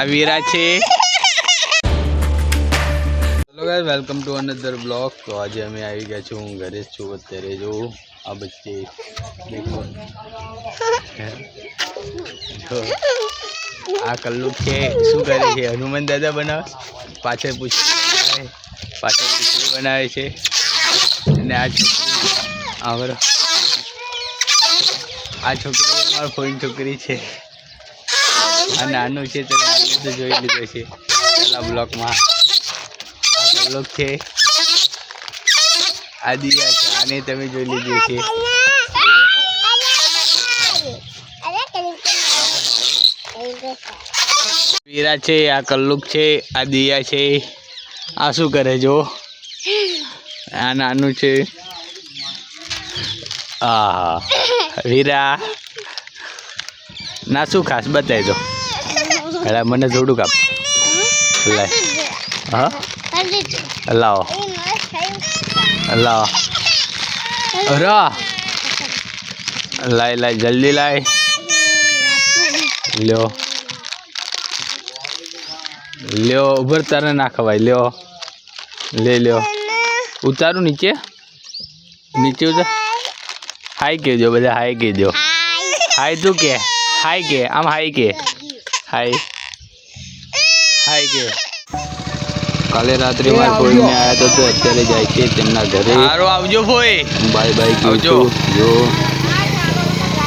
આ વીરા છે. Hello guys welcome to another blog તો આજે અમે આવી ગયા છું હું ઘરે જ છું અત્યારે, જો. આ બચ્ચે દેખો આ કલ્લુ છે. શું કરે છે? હનુમાન દાદા બનાવે? પાછળ પૂછડી પાછળ પૂછડી બનાવે છે. અને આ છોકરી આ છોકરી મારી ફોઈન છોકરી છે. આ નાનું છે તમે આગળ તો જોઈ લીધો છે. પેલા બ્લોકમાં. આ કલ્લોક છે. આ દિયા છે, આને તમે જોઈ લીધી છે. વીરા છે, આ કલ્લુક છે, આ દિયા છે. આ શું કરે જો? આ નાનું છે. આ વીરા. ના, શું ખાસ બતાવી પેલા મને જોડું કાપ. લાય. હા? લાવો. લાવો. રા લાય લાય જલ્દી લાય. લ્યો. લ્યો ઉભર તારે ના ખવાય લ્યો. લે લ્યો. ઉતારું નીચે. નીચે ઉતાર. હાય કહેજો દો બધા હાય કહેજો. હાય તું કે? હાય કે? આમ હાય કે? હાય હાય કે કાલે રાત્રે માર કોઈને આયા તો તે અત્યારે જાય છે તેમના ઘરે. સારો આવજો ભોય બાય બાય આવજો. જો.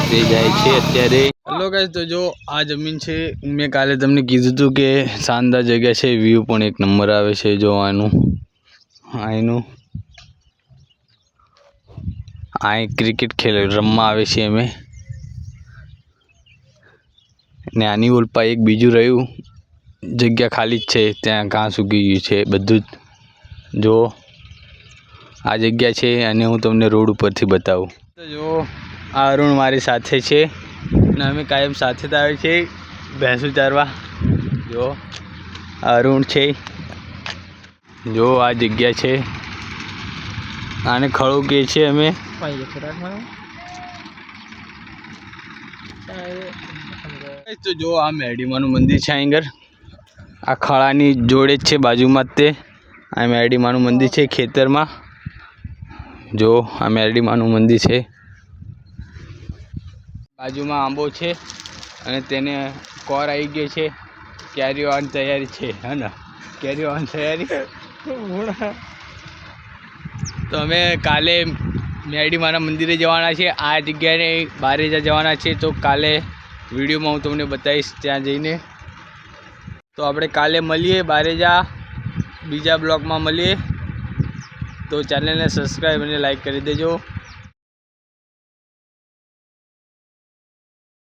તે જાય છે અત્યારે. હેલો ગાઈસ તો જો આ જમીન છે. મેં કાલે તમને કીધું હતું કે શાનદાર જગ્યા છે. વ્યૂ પણ એક નંબર આવે છે જો આનું આનું આ ક્રિકેટ ખેલ રમવા આવે છે અમે. ને આની ઉલ્પા એક બીજું રહ્યું. જગ્યા ખાલી જ છે, ત્યાં ઘાસ ઉગી ગયું છે, બધું જ. જુઓ આ જગ્યા છે, અને હું તમને રોડ ઉપરથી બતાવું. તો જો, આ અરુણ મારી સાથે છે, અને અમે કાયમ સાથે જ આવે છે, ભેંસું ચારવા. જો, આ અરુણ છે. જો, આ જગ્યા છે. આને ખળું કહે છે અમે? તો જો આ મેડીમાનું મંદિર છે અહીં આ ખળાની જોડે જ છે, બાજુમાં જ તે. આ મેડીમાનું મંદિર છે ખેતરમાં. જો આ મેરડીમાનું મંદિર છે. બાજુમાં આંબો છે અને તેને કોર આવી ગયો છે. કેરી ઓન તૈયારી છે, હે ને? કેરી ઓન તૈયારી? તો અમે કાલે મેરડીમાના મંદિરે જવાના છે આ જગ્યાએ બારેજા જવાના છે તો કાલે વિડીયોમાં હું તમને બતાવીશ ત્યાં જઈને. તો આપણે કાલે મળીએ બારેજા બીજા બ્લોગમાં મળીએ. તો ચેનલને સબસ્ક્રાઈબ અને લાઈક કરી દેજો.